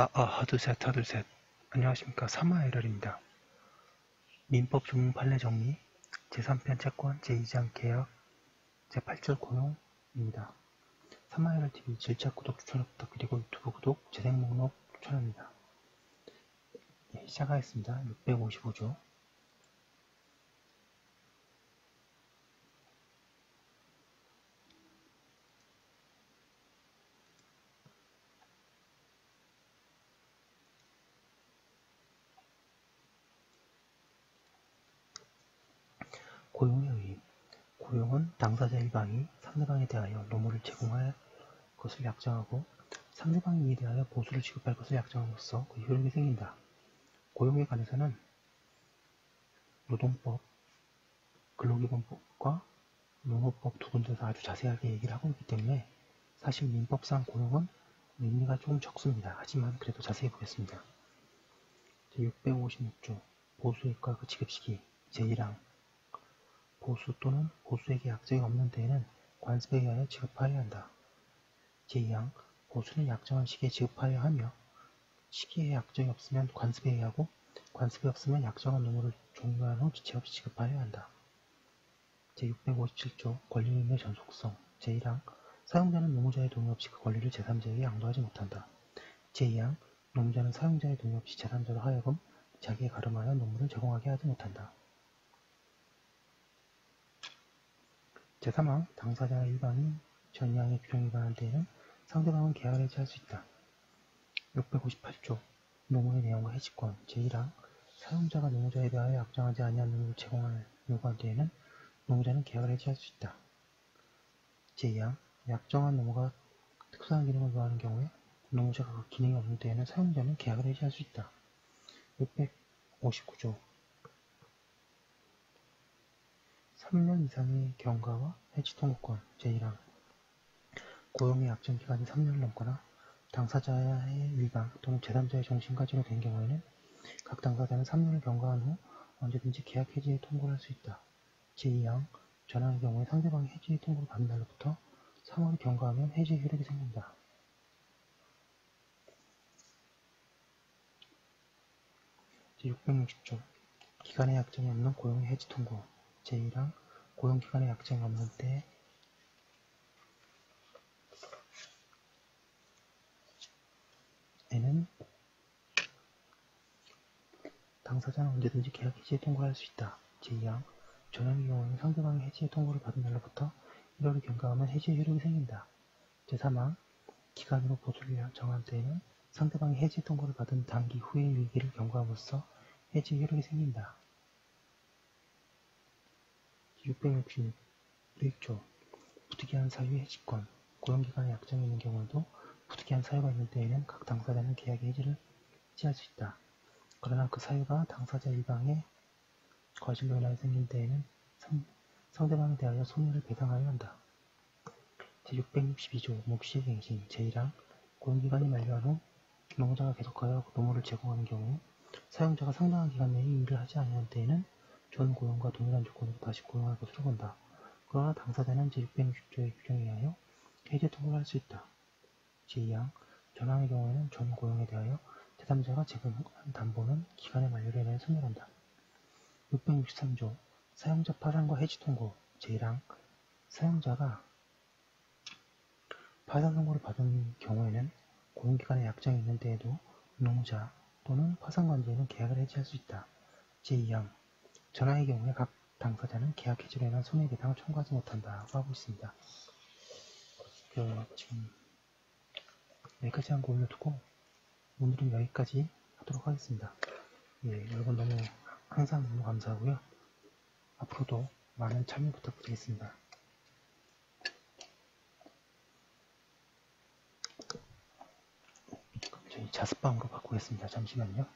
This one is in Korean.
아, 아, 하두셋, 하두셋. 안녕하십니까. 3화1월입니다 민법 조문 판례 정리, 제3편 채권, 제2장 계약, 제8절 고용입니다. 3화1월TV 질차 구독 추천 부탁드리고 유튜브 구독, 재생 목록 추천합니다. 네, 시작하겠습니다. 655조. 고용의 의의 고용은 당사자 일방이 상대방에 대하여 노무를 제공할 것을 약정하고 상대방이 이에 대하여 보수를 지급할 것을 약정함으로써 그 효력이 생긴다. 고용에 관해서는 노동법, 근로기본법과 농업법 두 군데서 아주 자세하게 얘기를 하고 있기 때문에 사실 민법상 고용은 의미가 조금 적습니다. 하지만 그래도 자세히 보겠습니다. 제656조 보수액과 그 지급시기 제1항 보수 또는 보수에게 약정이 없는 데에는 관습에 의하여 지급하여야 한다. 제2항 보수는 약정한 시기에 지급하여야 하며 시기에 약정이 없으면 관습에 의하고 관습이 없으면 약정한 노무를 종료한 후 지체 없이 지급하여야 한다. 제657조 권리의무의 전속성 제1항 사용자는 노무자의 동의 없이 그 권리를 제3자에게 양도하지 못한다. 제2항 노무자는 사용자의 동의 없이 제3자로 하여금 자기의 가름하여 노무를 제공하게 하지 못한다. 제3항 당사자 일방이 전이항의 규정에 관한 때에는 상대방은 계약을 해지할 수 있다. 658조 노무의 내용과 해지권 제1항 사용자가 노무자에 대하여 약정하지 아니한 노무를 제공할 요구한 때에는 노무자는 계약을 해지할 수 있다. 제2항 약정한 노무가 특수한 기능을 요하는 경우에 노무자가 그 기능이 없는 때에는 사용자는 계약을 해지할 수 있다. 659조 3년 이상의 경과와 해지 통보권 제1항 고용의 약정 기간이 3년을 넘거나 당사자의 일방 또는 제3자의 정신가지로 된 경우에는 각 당사자는 3년을 경과한 후 언제든지 계약 해지의 통보를 할 수 있다. 제2항 전항의 경우에 상대방이 해지의 통보를 받은 날로부터 3월을 경과하면 해지의 효력이 생긴다. 제 660조 기간의 약정이 없는 고용의 해지 통보 제1항 고용기간의 약정이 없는 때 에는 당사자는 언제든지 계약 해지에 통보할 수 있다. 제2항 전형의 경우에는 상대방이 해지의 통보를 받은 날로부터 1월을 경과하면 해지의 효력이 생긴다. 제3항 기간으로 보수를 정한 때에는 상대방이 해지 통보를 받은 단기 후의 위기를 경과함으로써 해지의 효력이 생긴다. 666조 부득이한 사유의 해지권 고용기간의 약정이 있는 경우에도 부득이한 사유가 있는 때에는 각 당사자는 계약의 해지를 해지할 수 있다. 그러나 그 사유가 당사자 일방의 거실로 인하여 생긴 때에는 상, 대방에 대하여 손해를 배상하여야 한다. 제662조 묵시행신 제1항 고용기간이 만료한 후 노무자가 계속하여 노무를 제공하는 경우 사용자가 상당한 기간 내에 일을 하지 아니한 때에는 전 고용과 동일한 조건으로 다시 고용할 것으로 본다. 그러나 당사자는 제660조의 규정에 의하여 해제 통보를 할 수 있다. 제2항 전항의 경우에는 전 고용에 대하여 제3자가 제공한 담보는 기간의 만료로 인하여 소멸한다. 663조 사용자 파산과 해지 통고 제1항 사용자가 파산 선고를 받은 경우에는 고용기간에 약정이 있는 때에도 노무자 또는 파산관계에는 계약을 해지할 수 있다. 제2항 전화의 경우에 각 당사자는 계약 해지로 인한 손해배상을 청구하지 못한다고 하고 있습니다. 그 지금 여기까지 한 거 올려두고 오늘은 여기까지 하도록 하겠습니다. 예, 여러분 너무 항상 너무 감사하고요. 앞으로도 많은 참여 부탁드리겠습니다. 저희 자습방으로 바꾸겠습니다. 잠시만요.